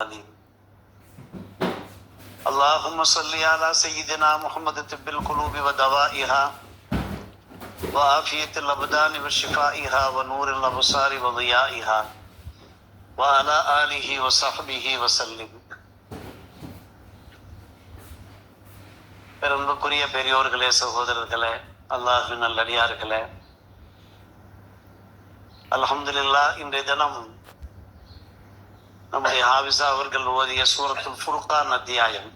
العظيم اللهم صل على سيدنا محمد طب القلوب ودوائها وعافية الأبدان وشفائها ونور الأبصار وضيائها وعلى آله وصحبه وسلم பெரும்புக்குரிய பெரியோர்களே சகோதரர்களே அல்லாஹின் நல்லடியார்களே அல்ஹம்துலில்லாஹ் இன்றைய தினம் நம்முடைய ஹாபிசா அவர்கள் ஓதிய சூரத்துல் ஃபுர்கான் அத்தியாயம்.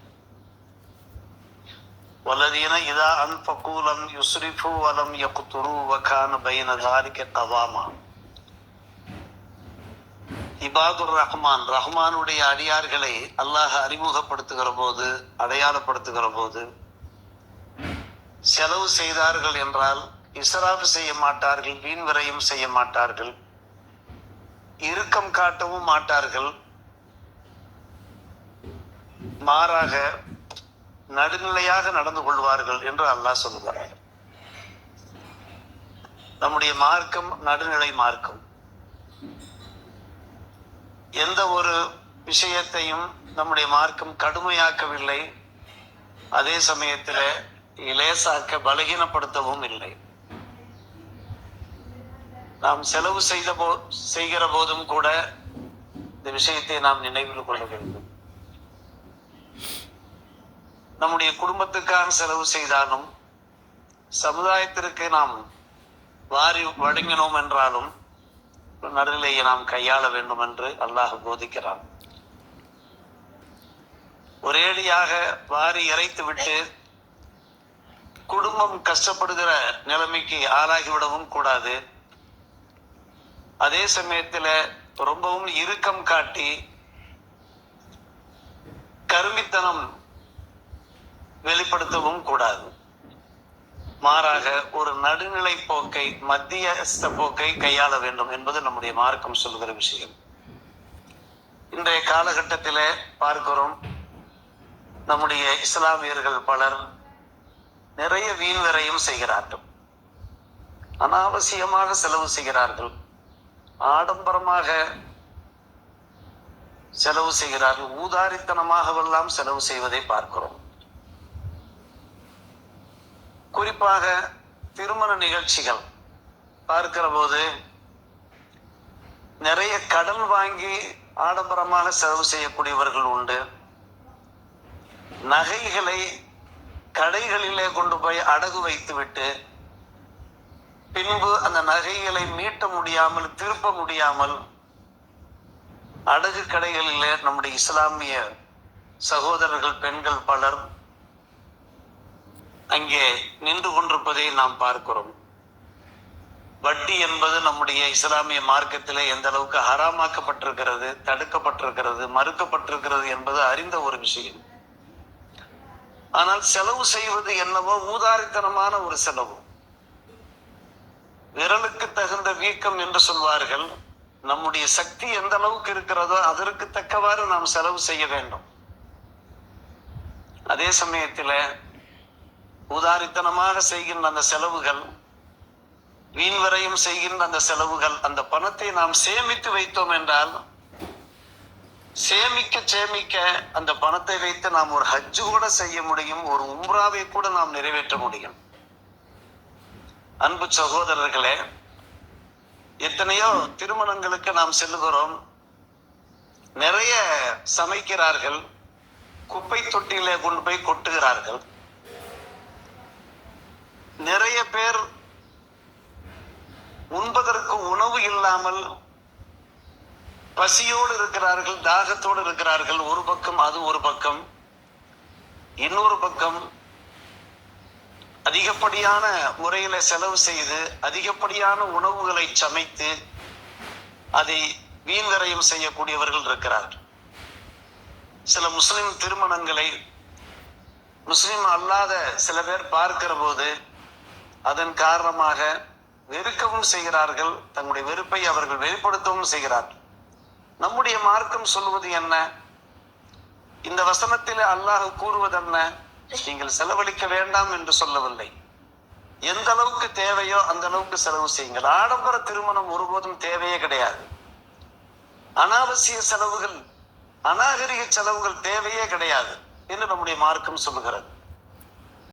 வல்லதீன இதா அன்பகூலம் யுஸ்ரிஃபு வலம் யகுத்துரு வகான பைன தாரிக்க கவாமா இபாதுர் ரஹ்மான் ரஹ்மானுடைய அடியார்களை அல்லாஹ் அறிமுகப்படுத்துகிற போது அடையாளப்படுத்துகிற போது செலவு செய்தார்கள் என்றால் இசராஃபு செய்ய மாட்டார்கள் வீண் விரையும் செய்ய மாட்டார்கள் இறுக்கம் காட்டவும் மாட்டார்கள் மாறாக நடுநிலையாக நடந்து கொள்வார்கள் என்று அல்லாஹ் சொல்லுவார் நம்முடைய மார்க்கம் நடுநிலை மார்க்கம். எந்த ஒரு விஷயத்தையும் நம்முடைய மார்க்கம் கடுமையாக்கவில்லை. அதே சமயத்தில் இலேசாக்க பலகீனப்படுத்தவும் இல்லை. நாம் செலவு செய்த போ செய்கிற போதும் கூட இந்த விஷயத்தை நாம் நினைவில் கொள்ள வேண்டும். நம்முடைய குடும்பத்துக்காக செலவு செய்தாலும் சமுதாயத்திற்கு நாம் வாரி வழங்கினோம் என்றாலும் நடுநிலையை நாம் கையாள வேண்டும் என்று அல்லாஹ் போதிக்கிறான். ஒரேடியாக வாரி இறைத்து விட்டு குடும்பம் கஷ்டப்படுகிற நிலைமைக்கு ஆளாகிவிடவும் கூடாது. அதே சமயத்துல ரொம்பவும் இறுக்கம் காட்டி கருமித்தனம் வெளிப்படுத்தவும் கூடாது. மாறாக ஒரு நடுநிலை போக்கை மத்தியஸ்த போக்கை கையாள வேண்டும் என்பது நம்முடைய மார்க்கம் சொல்கிற விஷயம். இன்றைய காலகட்டத்தில் பார்க்கிறோம் நம்முடைய இஸ்லாமியர்கள் பலர் நிறைய வீண்வரையும் செய்கிறார்கள். அனாவசியமாக செலவு செய்கிறார்கள். ஆடம்பரமாக செலவு செய்கிறார்கள். ஊதாரித்தனமாகவெல்லாம் செலவு செய்வதை பார்க்கிறோம். குறிப்பாக திருமண நிகழ்ச்சிகள் பார்க்கிற போது நிறைய கடன் வாங்கி ஆடம்பரமாக செலவு செய்யக்கூடியவர்கள் உண்டு. நகைகளை கடைகளிலே கொண்டு போய் அடகு வைத்துவிட்டு பின்பு அந்த நகைகளை மீட்ட முடியாமல் திருப்ப முடியாமல் அடகு கடைகளிலே நம்முடைய இஸ்லாமிய சகோதரர்கள் பெண்கள் பலர் அங்கே நின்று கொண்டிருப்பதை நாம் பார்க்கிறோம். வட்டி என்பது நம்முடைய இஸ்லாமிய மார்க்கத்திலே எந்த அளவுக்கு ஹராமாக்கப்பட்டிருக்கிறது தடுக்கப்பட்டிருக்கிறது மறுக்கப்பட்டிருக்கிறது என்பது அறிந்த ஒரு விஷயம். ஆனால் செலவு செய்வது என்னவோ ஊதாரித்தனமான ஒரு செலவு. விரலுக்கு தகுந்த வீக்கம் என்று சொல்வார்கள் நம்முடைய சக்தி எந்த அளவுக்கு இருக்கிறதோ அதற்கு தக்கவாறு நாம் செலவு செய்ய வேண்டும். அதே சமயத்தில் உதாரித்தனமாக செய்கின்ற அந்த செலவுகள் வீண் வரையும் செய்கின்ற அந்த செலவுகள் அந்த பணத்தை நாம் சேமித்து வைத்தோம் என்றால் சேமிக்க சேமிக்க அந்த பணத்தை வைத்து நாம் ஒரு ஹஜ்ஜு கூட செய்ய முடியும் ஒரு உம்ராவை கூட நாம் நிறைவேற்ற முடியும். அன்பு சகோதரர்களே எத்தனையோ திருமணங்களுக்கு நாம் செல்லுகிறோம். நிறைய சமைக்கிறார்கள் குப்பை தொட்டியிலே கொண்டு போய் கொட்டுகிறார்கள். நிறைய பேர் உண்பதற்கு உணவு இல்லாமல் பசியோடு இருக்கிறார்கள் தாகத்தோடு இருக்கிறார்கள். ஒரு பக்கம் அது ஒரு பக்கம். இன்னொரு பக்கம் அதிகப்படியான முறையில செலவு செய்து அதிகப்படியான உணவுகளை சமைத்து அதை வீண்வரையும் செய்யக்கூடியவர்கள் இருக்கிறார்கள். சில முஸ்லிம் திருமணங்களை முஸ்லிம் அல்லாத சில பேர் பார்க்கிற போது அதன் காரணமாக வெறுக்கவும் செய்கிறார்கள் தங்களுடைய வெறுப்பை அவர்கள் வெளிப்படுத்தவும் செய்கிறார்கள். நம்முடைய மார்க்கம் சொல்வது என்ன? இந்த வசனத்தில் அல்லாஹ் கூறுவது என்ன நீங்கள் செலவழிக்க வேண்டாம் என்று சொல்லவில்லை. எந்த அளவுக்கு தேவையோ அந்த அளவுக்கு செலவு செய்யுங்கள். ஆடம்பர திருமணம் ஒருபோதும் தேவையே கிடையாது. அனாவசிய செலவுகள் அநாகரிக செலவுகள் தேவையே கிடையாது என்று நம்முடைய மார்க்கம் சொல்லுகிறது.